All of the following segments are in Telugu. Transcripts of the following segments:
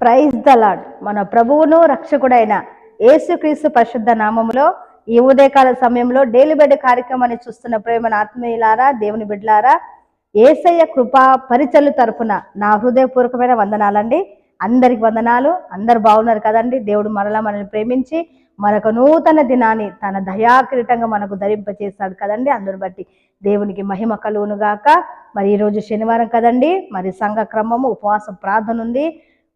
ప్రైజ్ ద లాడ్ మన ప్రభువును రక్షకుడైన యేసుక్రీస్తు పరిశుద్ధ నామములో ఈ ఉదయకాల సమయంలో డైలీ బెడ్ కార్యక్రమాన్ని చూస్తున్న ప్రేమన ఆత్మీయులారా దేవుని బిడ్డలారా ఏసయ్య కృపా పరిచలు తరపున నా హృదయపూర్వకమైన వందనాలండి. అందరికి వందనాలు. అందరు బాగున్నారు కదండి. దేవుడు మరలా మనల్ని ప్రేమించి మరొక నూతన దినాన్ని తన దయాకిరీటంగా మనకు ధరింపచేస్తాడు కదండి. అందరు బట్టి దేవునికి మహిమ కలువును గాక మరి ఈరోజు శనివారం కదండి. మరి సంఘ క్రమము ఉపవాస ప్రార్థన ఉంది.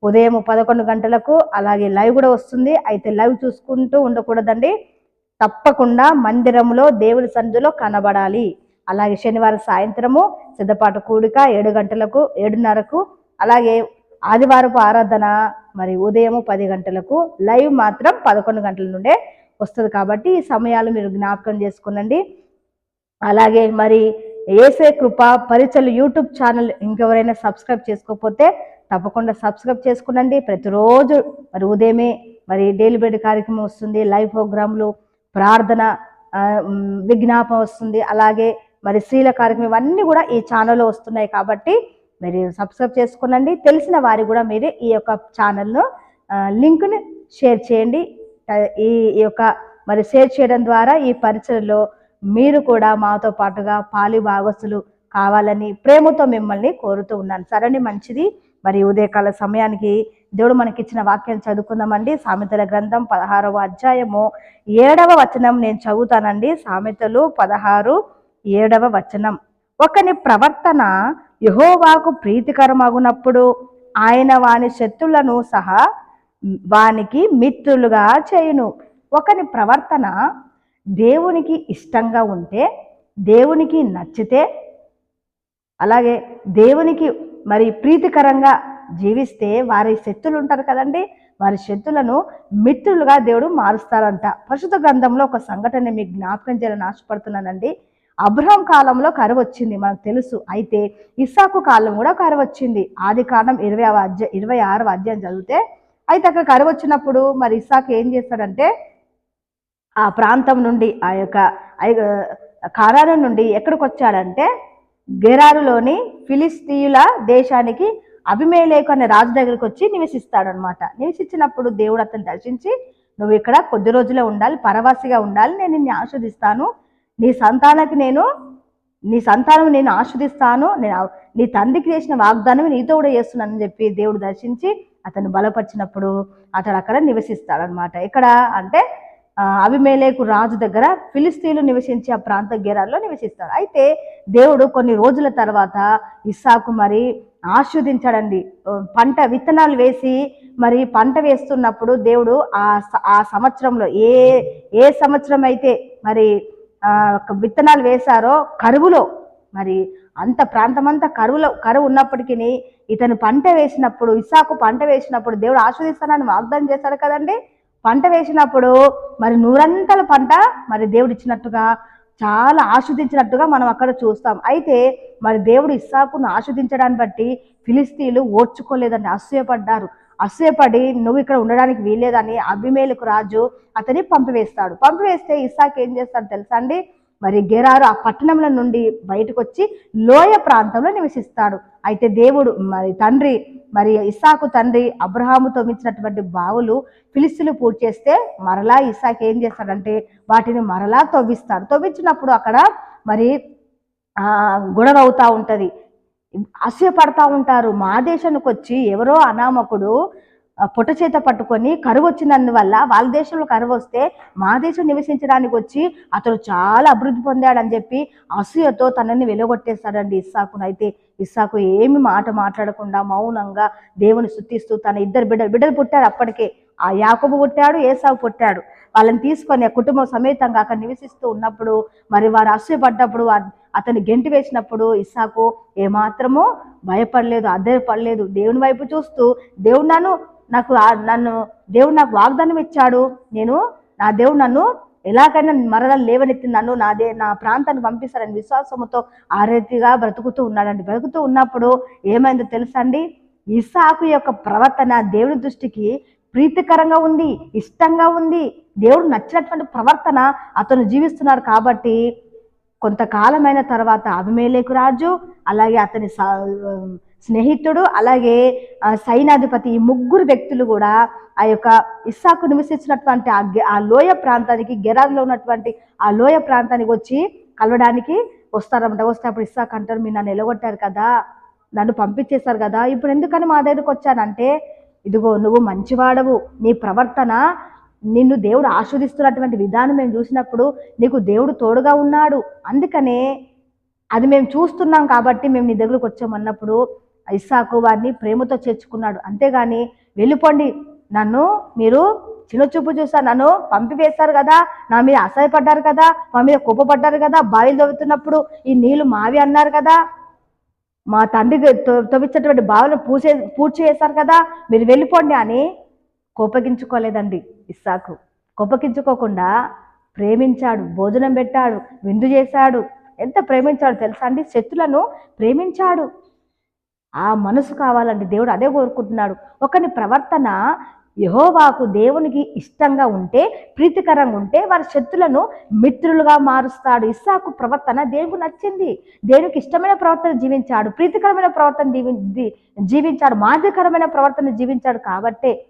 ఉదయం పదకొండు గంటలకు అలాగే లైవ్ కూడా వస్తుంది. అయితే లైవ్ చూసుకుంటూ ఉండకూడదండి. తప్పకుండా మందిరంలో దేవుని సన్నిధిలో కనబడాలి. అలాగే శనివారం సాయంత్రము సిద్ధపాటు కూడిక ఏడు గంటలకు ఏడున్నరకు అలాగే ఆదివారపు ఆరాధన మరి ఉదయం పది గంటలకు లైవ్ మాత్రం పదకొండు గంటల నుండే వస్తుంది కాబట్టి ఈ సమయాలు మీరు జ్ఞాపకం చేసుకునండి. అలాగే మరి ఏసే కృప పరిచయలు యూట్యూబ్ ఛానల్ ఇంకెవరైనా సబ్స్క్రైబ్ చేసుకోకపోతే తప్పకుండా సబ్స్క్రైబ్ చేసుకునండి. ప్రతిరోజు మరి ఉదయమే మరి డైలీ బెడ్ కార్యక్రమం వస్తుంది. లైవ్ ప్రోగ్రాంలు ప్రార్థన విజ్ఞాపం వస్తుంది. అలాగే మరి స్త్రీల కార్యక్రమం ఇవన్నీ కూడా ఈ ఛానల్లో వస్తున్నాయి కాబట్టి మీరు సబ్స్క్రైబ్ చేసుకునండి. తెలిసిన వారికి కూడా మీరు ఈ యొక్క ఛానల్ను లింక్ని షేర్ చేయండి. ఈ ఈ యొక్క మరి షేర్ చేయడం ద్వారా ఈ పరిచయలో మీరు కూడా మాతో పాటుగా పాలి భాగస్తులు కావాలని ప్రేమతో మిమ్మల్ని కోరుతూ ఉన్నాను. సరే మంచిది. మరి ఉదయకాల సమయానికి దేవుడు మనకిచ్చిన వాక్యం చదువుకుందామండి. సామెతల గ్రంథం పదహారవ అధ్యాయము ఏడవ వచనం నేను చదువుతానండి. సామెతలు పదహారు ఏడవ వచనం. ఒకని ప్రవర్తన యహోవాకు ప్రీతికరమగునప్పుడు ఆయన వాని శత్రులను సహా వానికి మిత్రులుగా చేయును. ఒకని ప్రవర్తన దేవునికి ఇష్టంగా ఉంటే దేవునికి నచ్చితే అలాగే దేవునికి మరి ప్రీతికరంగా జీవిస్తే వారి శత్రులు ఉంటారు కదండి. వారి శత్రులను మిత్రులుగా దేవుడు మారుస్తారంట. పరిశుద్ధ గ్రంథంలో ఒక సంఘటన మీకు జ్ఞాపకం చేయాలని ఆశపడుతున్నానండి. అబ్రహం కాలంలో కరువు వచ్చింది మనకు తెలుసు. అయితే ఇస్సాకు కాలం కూడా కరువు వచ్చింది. ఆది కాలం ఇరవై అధ్యాయ ఇరవై ఆరవ అధ్యాయం చదివితే అయితే అక్కడ కరువు వచ్చినప్పుడు మరి ఇస్సాకు ఏం చేస్తాడంటే ఆ ప్రాంతం నుండి ఆ యొక్క కారణం నుండి ఎక్కడికి వచ్చాడంటే గెరారులోని ఫిలిస్తీయుల దేశానికి అభిమేలేకు అనే రాజు దగ్గరికి వచ్చి నివసిస్తాడనమాట నివసించినప్పుడు దేవుడు అతను దర్శించి నువ్వు ఇక్కడ కొద్ది రోజులే ఉండాలి పరవాసిగా ఉండాలి నేను నిన్ను ఆస్వాదిస్తాను నీ సంతానానికి నేను నీ సంతానం నేను ఆస్వాదిస్తాను నేను నీ తండ్రికి చేసిన వాగ్దానం నీతో కూడా చేస్తున్నానని చెప్పి దేవుడు దర్శించి అతను బలపరిచినప్పుడు అతడు అక్కడ నివసిస్తాడనమాట ఎక్కడ అంటే అభిమేలేకు రాజు దగ్గర ఫిలిస్తీన్లు నివసించే ఆ ప్రాంత గేరాల్లో నివసిస్తారు. అయితే దేవుడు కొన్ని రోజుల తర్వాత ఇస్సాకు మరి ఆస్వాదించాడండి. పంట విత్తనాలు వేసి మరి పంట వేస్తున్నప్పుడు దేవుడు ఆ ఆ సంవత్సరంలో ఏ ఏ సంవత్సరం అయితే మరి విత్తనాలు వేశారో కరువులో మరి అంత ప్రాంతమంతా కరువులో కరువు ఉన్నప్పటికీ ఇతను పంట వేసినప్పుడు ఇసాకు పంట వేసినప్పుడు దేవుడు ఆస్వాదిస్తానని వాగ్దానం చేశాడు కదండి. పంట వేసినప్పుడు మరి నూరంతల పంట మరి దేవుడు ఇచ్చినట్టుగా చాలా ఆస్వాదించినట్టుగా మనం అక్కడ చూస్తాం. అయితే మరి దేవుడు ఇస్సాకును ఆస్వాదించడాన్ని బట్టి ఫిలిస్తీన్లు ఓర్చుకోలేదని అసూయపడ్డారు. అసూయపడి నువ్వు ఇక్కడ ఉండడానికి వీల్లేదని అభిమేలకు రాజు అతని పంపివేస్తాడు. పంపివేస్తే ఇస్సాక్ ఏం చేస్తాడు తెలుసా అండి? మరి గెరారు ఆ పట్టణంలో నుండి బయటకు వచ్చి లోయ ప్రాంతంలో నివసిస్తాడు. అయితే దేవుడు మరి తండ్రి మరి ఇసాకు తండ్రి అబ్రహాముతో మించినటువంటి బావులు పిలిస్తులు పూర్తి చేస్తే మరలా ఇసాక్ ఏం చేస్తాడంటే వాటిని మరలా తవ్విస్తాడు. తవ్వించినప్పుడు అక్కడ మరి ఆ, గొడవ అవుతా ఉంటది. అసూయపడతా ఉంటారు. మా దేశానికి వచ్చి ఎవరో అనామకుడు పొట్ట చేత పట్టుకొని కరువు వచ్చినందువల్ల వాళ్ళ దేశంలో కరువు వస్తే మా దేశం నివసించడానికి వచ్చి అతడు చాలా అభివృద్ధి పొందాడని చెప్పి అసూయతో తనని వెలుగొట్టేస్తాడండి ఇస్సాకును. అయితే ఇస్సాకు ఏమి మాట మాట్లాడకుండా మౌనంగా దేవుని శుద్ధిస్తూ తన ఇద్దరు బిడ్డలు బిడ్డలు పుట్టారు అప్పటికే. ఆ యాకబు పుట్టాడు ఏసావు పుట్టాడు. వాళ్ళని తీసుకొని ఆ సమేతంగా అక్కడ నివసిస్తూ ఉన్నప్పుడు మరి వారు అసూయపడ్డప్పుడు వా- గెంటి వేసినప్పుడు ఇస్సాకు ఏమాత్రమో భయపడలేదు అద్దరిపడలేదు దేవుని వైపు చూస్తూ దేవుడు నన్ను నాకు నన్ను దేవుడు నాకు వాగ్దానం ఇచ్చాడు. నేను నా దేవుడు నన్ను ఎలాగైనా మరలా లేవనెత్తి నన్ను నా దే నా ప్రాంతాన్ని పంపిస్తారని విశ్వాసంతో ఆ రీతిగా బ్రతుకుతూ ఉన్నాడండి. బ్రతుకుతూ ఉన్నప్పుడు ఏమైందో తెలుసా అండి? ఇసాకు యొక్క ప్రవర్తన దేవుని దృష్టికి ప్రీతికరంగా ఉంది ఇష్టంగా ఉంది. దేవుడు నచ్చినటువంటి ప్రవర్తన అతను జీవిస్తున్నాడు కాబట్టి కొంతకాలమైన తర్వాత అభిమేలేకు రాజు అలాగే అతని స్నేహితుడు అలాగే సైనాధిపతి సైన్యాధిపతి ఈ ముగ్గురు వ్యక్తులు కూడా ఆ యొక్క ఇస్సాకు నివసించినటువంటి ఆ గె- ఆ లోయ ప్రాంతానికి గెరాజ్లో ఉన్నటువంటి ఆ లోయ ప్రాంతానికి వచ్చి కలవడానికి వస్తారన్నమాట. వస్తే అప్పుడు ఇస్సాక్ అంటారు మీరు నన్ను ఎలగొట్టారు కదా నన్ను పంపించేశారు కదా ఇప్పుడు ఎందుకని మా దగ్గరకు వచ్చానంటే ఇదిగో నువ్వు మంచివాడవు నీ ప్రవర్తన నిన్ను దేవుడు ఆస్వాదిస్తున్నటువంటి విధానం మేము చూసినప్పుడు నీకు దేవుడు తోడుగా ఉన్నాడు. అందుకనే అది మేము చూస్తున్నాం కాబట్టి మేము నీ దగ్గరకు వచ్చామన్నప్పుడు ఇస్సాకు వారిని ప్రేమతో చేర్చుకున్నాడు. అంతేగాని వెళ్ళిపోండి. నన్ను మీరు చిన్నచూపు చూసా నన్ను పంపివేశారు కదా నా మీద అసహ్యపడ్డారు కదా మా మీద కోపపడ్డారు కదా బావిలు తవ్వుతున్నప్పుడు ఈ నీళ్ళు మావి అన్నారు కదా. మా తండ్రి తొ- తవ్వించేటువంటి బావులను పూసే పూడ్చి చేశారు కదా మీరు వెళ్ళిపోండి అని కోపగించుకోలేదండి ఇస్సాకు. కోపగించుకోకుండా ప్రేమించాడు భోజనం పెట్టాడు విందు చేశాడు. ఎంత ప్రేమించాడు తెలుసా అండి? శత్రులను ప్రేమించాడు. ఆ మనసు కావాలండి దేవుడు అదే కోరుకుంటున్నాడు. ఒకని ప్రవర్తన యహోవాకు దేవునికి ఇష్టంగా ఉంటే ప్రీతికరంగా ఉంటే వారి శత్రులను మిత్రులుగా మారుస్తాడు. ఇస్సాకు ప్రవర్తన దేవునికి నచ్చింది. దేవునికి ఇష్టమైన ప్రవర్తన జీవించాడు. ప్రీతికరమైన ప్రవర్తన జీవి జీవించాడు. మాదిరికరమైన ప్రవర్తన జీవించాడు కాబట్టే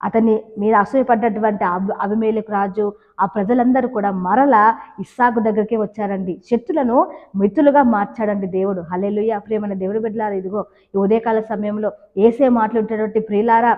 అతని మీద అసూయపడ్డటువంటి అభి అభిమేలకు రాజు ఆ ప్రజలందరూ కూడా మరల ఇస్సాకు దగ్గరికి వచ్చారండి. శత్రులను మిత్రులుగా మార్చాడండి దేవుడు. హల్లెలూయా. ప్రియమైన దేవుడు బిడ్డలారా ఇదిగో ఈ ఉదయకాల సమయంలో ఏసే మాట్లాడేటటువంటి ప్రియులారా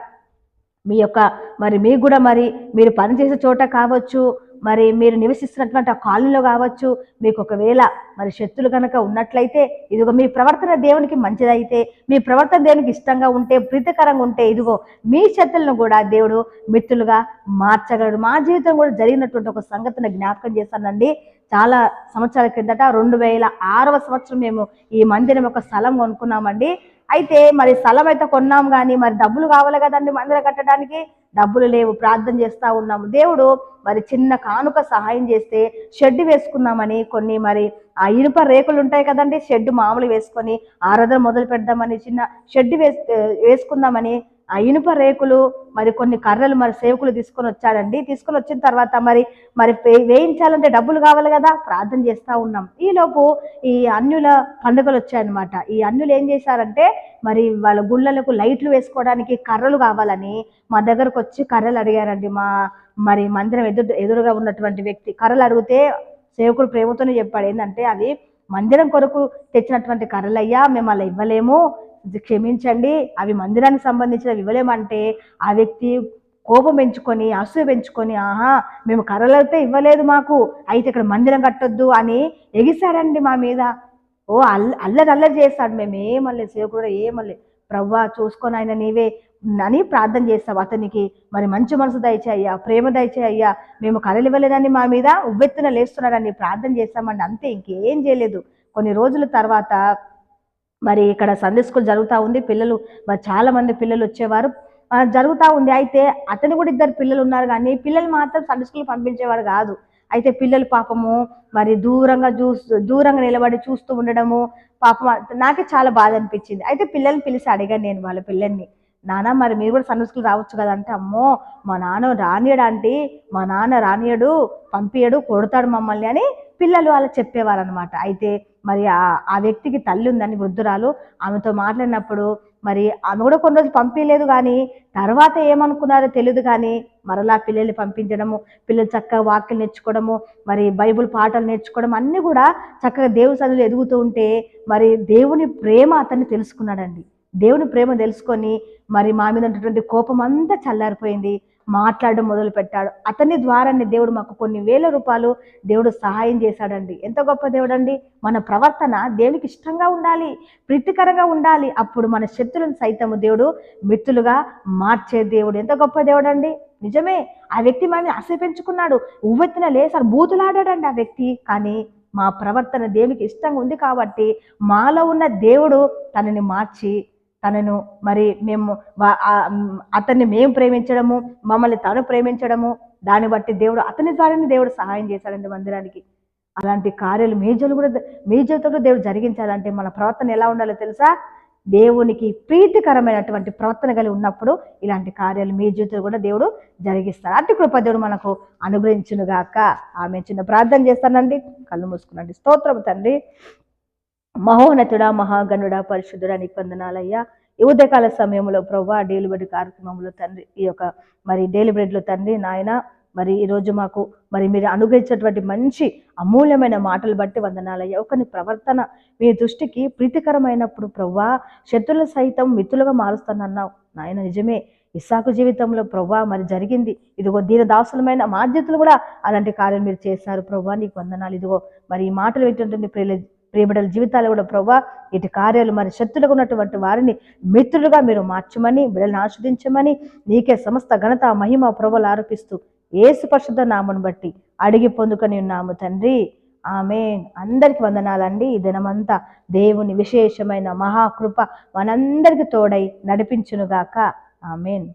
మీ యొక్క మరి మీకు కూడా మరి మీరు పనిచేసే చోట కావచ్చు మరి మీరు నివసిస్తున్నటువంటి ఆ కాలనీలో కావచ్చు మీకు ఒకవేళ మరి శత్రులు కనుక ఉన్నట్లయితే ఇదిగో మీ ప్రవర్తన దేవునికి మంచిదైతే మీ ప్రవర్తన దేవునికి ఇష్టంగా ఉంటే ప్రీతికరంగా ఉంటే ఇదిగో మీ శత్రులను కూడా దేవుడు మిత్రులుగా మార్చగలడు. మా జీవితం కూడా జరిగినటువంటి ఒక సంగతిని జ్ఞాపకం చేశానండి. చాలా సంవత్సరాల కిందట రెండు వేల ఆరవ సంవత్సరం మేము ఈ మందిరం ఒక స్థలం కొనుక్కున్నామండి. అయితే మరి స్థలం అయితే కొన్నాం కానీ మరి డబ్బులు కావాలి కదండి మందిరం కట్టడానికి. డబ్బులు లేవు ప్రార్థన చేస్తూ ఉన్నాము. దేవుడు మరి చిన్న కానుక సహాయం చేస్తే షెడ్ వేసుకుందామని కొన్ని మరి ఆ ఇనుప రేకులు ఉంటాయి కదండి షెడ్ మామూలు వేసుకొని ఆరాధన మొదలు పెడదామని చిన్న షెడ్ వేస్ వేసుకుందామని ఇనుప రేకులు మరి కొన్ని కర్రలు మరి సేవకులు తీసుకొని వచ్చాడండి తీసుకొని వచ్చిన తర్వాత మరి మరి వే- వేయించాలంటే డబ్బులు కావాలి కదా? ప్రార్థన చేస్తూ ఉన్నాం. ఈలోపు ఈ అన్యుల పండుగలు వచ్చాయన్నమాట. ఈ అన్యులు ఏం చేశారంటే మరి వాళ్ళ గుళ్ళలకు లైట్లు వేసుకోవడానికి కర్రలు కావాలని మా దగ్గరకు వచ్చి కర్రలు అడిగారండి. మా మరి మందిరం ఎదురు ఎదురుగా ఉన్నటువంటి వ్యక్తి కర్రలు అడిగితే సేవకుడు ప్రేమతోనే చెప్పాడు. ఏంటంటే అవి మందిరం కొరకు తెచ్చినటువంటి కర్రలయ్యా మేము అలా ఇవ్వలేము. క్షమించండి. అవి మందిరానికి సంబంధించినవి ఇవ్వలేమంటే ఆ వ్యక్తి కోపం పెంచుకొని అసూయ పెంచుకొని ఆహా మేము కర్రలైతే ఇవ్వలేదు మాకు. అయితే ఇక్కడ మందిరం కట్టొద్దు అని ఎగిసాడండి మా మీద. ఓ అల్ల అల్లరి అల్లరి చేస్తాడు. మేము ఏమల్లే సేవకుడు ఏమల్లే ప్రవ్వా చూసుకొని ఆయన నీవే అని ప్రార్థన చేస్తావు. అతనికి మరి మంచి మనసు దయచేయ్యా ప్రేమ దయచేయ్యా. మేము కర్రలు మా మీద. ఉవ్వెత్తున లేస్తున్నాడని ప్రార్థన చేస్తామండి. అంతే ఇంకేం చేయలేదు. కొన్ని రోజుల తర్వాత మరి ఇక్కడ సండే స్కూల్ జరుగుతూ ఉంది. పిల్లలు మరి చాలా మంది పిల్లలు వచ్చేవారు. జరుగుతూ ఉంది. అయితే అతను కూడా ఇద్దరు పిల్లలు ఉన్నారు కానీ పిల్లలు మాత్రం సండే స్కూల్ పంపించేవాడు కాదు. అయితే పిల్లలు పాపము మరి దూరంగా చూస్తూ దూరంగా నిలబడి చూస్తూ ఉండడము పాపం నాకే చాలా బాధ అనిపించింది. అయితే పిల్లల్ని పిలిచి అడిగాను నేను వాళ్ళ పిల్లల్ని నాన్న మరి మీరు కూడా సండే స్కూల్ రావచ్చు కదంటే అమ్మో మా నాన్న రానియడు ఆంటీ మా నాన్న రానియడు పంపియడు కొడతాడు మమ్మల్ని అని పిల్లలు అలా చెప్పేవారు అనమాట అయితే మరి ఆ ఆ వ్యక్తికి తల్లి ఉందని వృద్ధురాలు ఆమెతో మాట్లాడినప్పుడు మరి ఆమె కూడా కొన్ని రోజులు పంపించలేదు కానీ తర్వాత ఏమనుకున్నారో తెలియదు కానీ మరలా పిల్లల్ని పంపించడము పిల్లలు చక్కగా వాక్యలు నేర్చుకోవడము మరి బైబిల్ పాటలు నేర్చుకోవడం అన్నీ కూడా చక్కగా దేవుని సన్నిధిలో ఎదుగుతూ ఉంటే మరి దేవుని ప్రేమ అతన్ని తెలుసుకున్నాడండి. దేవుని ప్రేమ తెలుసుకొని మరి మా మీద ఉన్నటువంటి కోపం అంతా చల్లారిపోయింది. మాట్లాడడం మొదలు పెట్టాడు అతని ద్వారానే దేవుడు మాకు కొన్ని వేల రూపాయలు దేవుడు సహాయం చేశాడండి. ఎంత గొప్ప దేవుడు అండి మన ప్రవర్తన దేవునికి ఇష్టంగా ఉండాలి ప్రీతికరంగా ఉండాలి. అప్పుడు మన శత్రులను సైతము దేవుడు మిత్రులుగా మార్చే దేవుడు. ఎంత గొప్ప దేవుడు అండి నిజమే. ఆ వ్యక్తి మనల్ని ఆశ పెంచుకున్నాడు. లేసారు బూతులాడాడండి ఆ వ్యక్తి. కానీ మా ప్రవర్తన దేవునికి ఇష్టంగా ఉంది కాబట్టి మాలో ఉన్న దేవుడు తనని మార్చి తనను మరి మేము అతన్ని మేము ప్రేమించడము మమ్మల్ని తను ప్రేమించడము దాన్ని బట్టి దేవుడు అతని ద్వారానే దేవుడు సహాయం చేశాడండి మందిరానికి. అలాంటి కార్యాలు మీ కూడా మీ జీవితంలో దేవుడు జరిగించాలంటే మన ప్రవర్తన ఎలా ఉండాలో తెలుసా? దేవునికి ప్రీతికరమైనటువంటి ప్రవర్తన కలిగి ఉన్నప్పుడు ఇలాంటి కార్యాలు మీ జీవితంలో కూడా దేవుడు జరిగిస్తాడు అటు కృప దేవుడు మనకు అనుగ్రహించునుగాక. ఆమె చిన్న ప్రార్థన చేస్తానండి. కళ్ళు మూసుకునండి. స్తోత్రం తండ్రి. మహోన్నతుడా మహాగణుడా పరిశుద్ధుడా నీకు వందనాలయ్యా ఉదయకాల సమయంలో ప్రభా డేలిబడి కార్యక్రమంలో తండ్రి ఈ యొక్క మరి డేలిబడిలో తండ్రి నాయన మరి ఈరోజు మాకు మరి మీరు అనుగ్రహించినటువంటి మంచి అమూల్యమైన మాటలు బట్టి వందనాలయ్యా. ఒకని ప్రవర్తన మీ దృష్టికి ప్రీతికరమైనప్పుడు ప్రవ్వా శత్రులు సైతం మిత్రులుగా మారుస్తానన్నావు. నాయన నిజమే. ఇస్సాకు జీవితంలో ప్రవ్వా మరి జరిగింది. ఇదిగో దీని దాసులమైన మాధ్యతలు కూడా అలాంటి కార్యం మీరు చేశారు ప్రవ్వా నీకు వందనాలు. ఇదిగో మరి ఈ మాటలు పెట్టినటువంటి ప్రియ ప్రియబిడల జీవితాలు కూడా ప్రవ్వా ఇటు కార్యాలు మరి శత్రులుగా ఉన్నటువంటి వారిని మిత్రులుగా మీరు మార్చమని బిడ్డలను ఆస్వాదించమని నీకే సమస్త ఘనత మహిమ ప్రభులు ఆరోపిస్తూ ఏసు పరిశుద్ధ నామను బట్టి అడిగి పొందుకొని ఉన్నాము తండ్రి. ఆమె అందరికి వందనాలండి. ఈ దినమంతా దేవుని విశేషమైన మహాకృప మనందరికి తోడై నడిపించునుగాక. ఆమెన్.